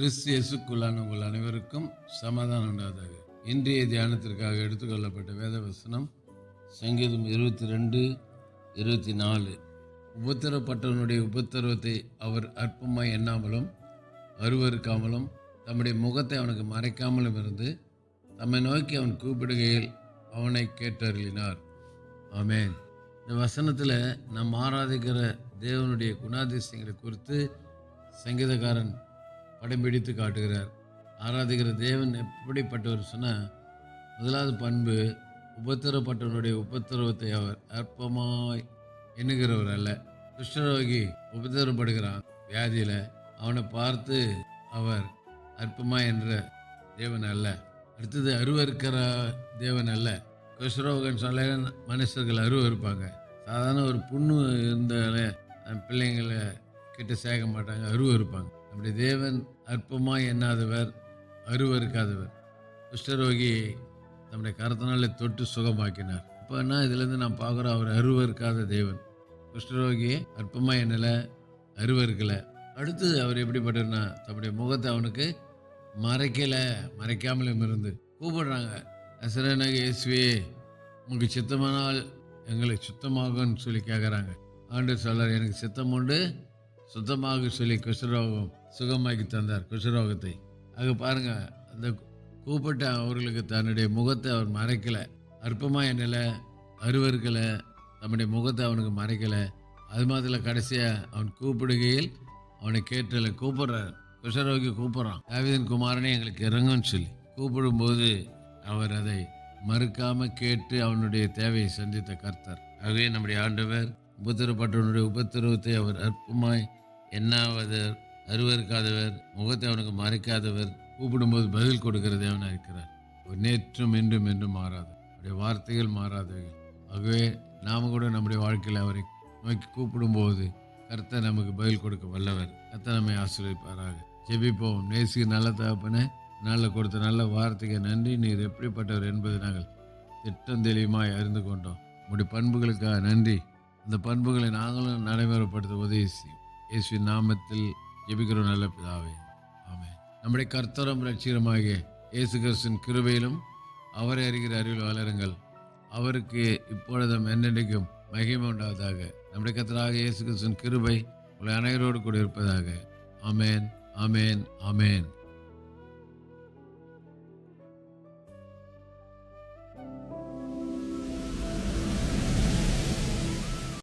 கிறிஸ்து இயேசுக்குள்ளான உங்கள் அனைவருக்கும் சமாதானம் உண்டாதாக இன்றைய தியானத்திற்காக எடுத்துக்கொள்ளப்பட்ட வேத வசனம் சங்கீதம் இருபத்தி ரெண்டு இருபத்தி நாலு உபத்திரப்பட்டவனுடைய உபத்திரவத்தை அவர் அற்பமாய் எண்ணாமலும் அருவறுக்காமலும் தம்முடைய முகத்தை அவனுக்கு மறைக்காமலும் இருந்து தம்மை நோக்கி அவன் கூப்பிடுகையில் அவனை கேட்டருளினார். ஆமேன். இந்த வசனத்தில் நம் ஆராதிக்கிற தேவனுடைய குணாதிசயங்களை குறித்து சங்கீதக்காரன் படம் பிடித்து காட்டுகிறார். ஆராதிக்கிற தேவன் எப்படிப்பட்டவர் சொன்னால் முதலாவது பண்பு உபத்திரப்பட்டவனுடைய உபத்திரவத்தை அவர் அற்பமாய் எண்ணுகிறவர் அல்ல. கிருஷ்ணரோகி உபத்திரப்படுகிறான். வியாதியில் அவனை பார்த்து அவர் அற்பமாய் என்ற தேவன் அல்ல. அடுத்தது அருவறுக்கிற தேவன் அல்ல. குஷ்டரோகன் சொல்ல மனுஷர்கள் அருவறுப்பாங்க சாதாரண ஒரு புண்ணு இருந்தாலே அந்த பிள்ளைங்களை கிட்ட சேர்க்க மாட்டாங்க அருவறுப்பாங்க அப்படி தேவன் அற்பமாக எண்ணாதவர் அருவறுக்காதவர் குஷ்டரோகி நம்முடைய கரத்தினாலே தொட்டு சுகமாக்கினார். இப்போனா இதுலேருந்து நான் பார்க்குறோம் அவர் அருவறுக்காத தேவன். குஷ்டரோகி அற்பமாக எண்ணலை அருவறுக்கலை அடுத்து அவர் எப்படிப்பட்டார்னா தன்னுடைய முகத்தை அவனுக்கு மறைக்கலை மறைக்காமலும் இருந்து கூப்பிடுறாங்க. அசரனாக இயேசுவே உங்களுக்கு சித்தமானால் எங்களை சுத்தமாகும்னு சொல்லி கேட்குறாங்க ஆண்டு சொல்கிறார் எனக்கு சித்தம் உண்டு சுத்தமாக சொல்லி குஷ்டரோகம் சுகமாக்கி தந்தார் குஷ்டரோகத்தை. அங்கே பாருங்க அந்த கூப்பிட்ட அவர்களுக்கு தன்னுடைய முகத்தை அவர் மறைக்கலை. அற்பமாக என்னலை அருவருக்கலை நம்முடைய முகத்தை அவனுக்கு மறைக்கலை. அது மாதிரி கடைசியாக அவன் கூப்பிடுகையில் அவனை கேட்டலை கூப்பிடுறார். குஷரோகி கூப்பிட்றான். தாவீதின் குமாரனே எங்களுக்கு இறங்கும்னு சொல்லி. கூப்பிடும்போது அவர் அதை மறுக்காமல் கேட்டு அவனுடைய தேவையை சந்தித்த கர்த்தர். ஆகவே நம்முடைய ஆண்டவர் உபத்திரப்பட்டவனுடைய உபத்திரவத்தை அவர் அற்பமாய் என்னாவதர் அருவறுக்காதவர் முகத்தை அவனுக்கு மறைக்காதவர் கூப்பிடும்போது பதில் கொடுக்கிற தேவனாக இருக்கிறார் அவர் நேற்றும் என்றும் என்றும் மாறாது அவருடைய வார்த்தைகள் மாறாதவைகள் ஆகவே நாம கூட நம்முடைய வாழ்க்கையில் அவரை நோக்கி கூப்பிடும்போது கர்த்தர் நமக்கு பதில் கொடுக்க வல்லவர். கர்த்தர் நம்மை ஆசீர்வதிப்பாராக. ஜெபிப்போம். நேசிக்கு நல்ல தகப்பனே நல்ல கொடுத்த நல்ல வார்த்தைக்கு நன்றி. நீர் எப்படிப்பட்டவர் என்பது நாங்கள் திட்டம் தெளிவுமாய் அறிந்து கொண்டோம். உங்களுடைய பண்புகளுக்காக நன்றி. அந்த பண்புகளை நாங்களும் நடைமுறைப்படுத்த உதவி செய்யும் இயேசுவின் நாமத்தில் ஜெபிக்கிறோம் நல்ல பிதாவே. ஆமே நம்முடைய கர்த்தரும் ரட்சிகரமாகிய இயேசு கிறிஸ்தின் கிருபையிலும் அவரை அறிகிற அறிவில் வளருங்கள் அவருக்கு இப்பொழுதும் என்னென்றைக்கும் மகிமை உண்டாவதாக. நம்முடைய கர்த்தராக இயேசு கிறிஸ்தின் கிருபை உங்களை அனைவரோடு கூட இருப்பதாக ஆமேன் ஆமேன் ஆமேன்.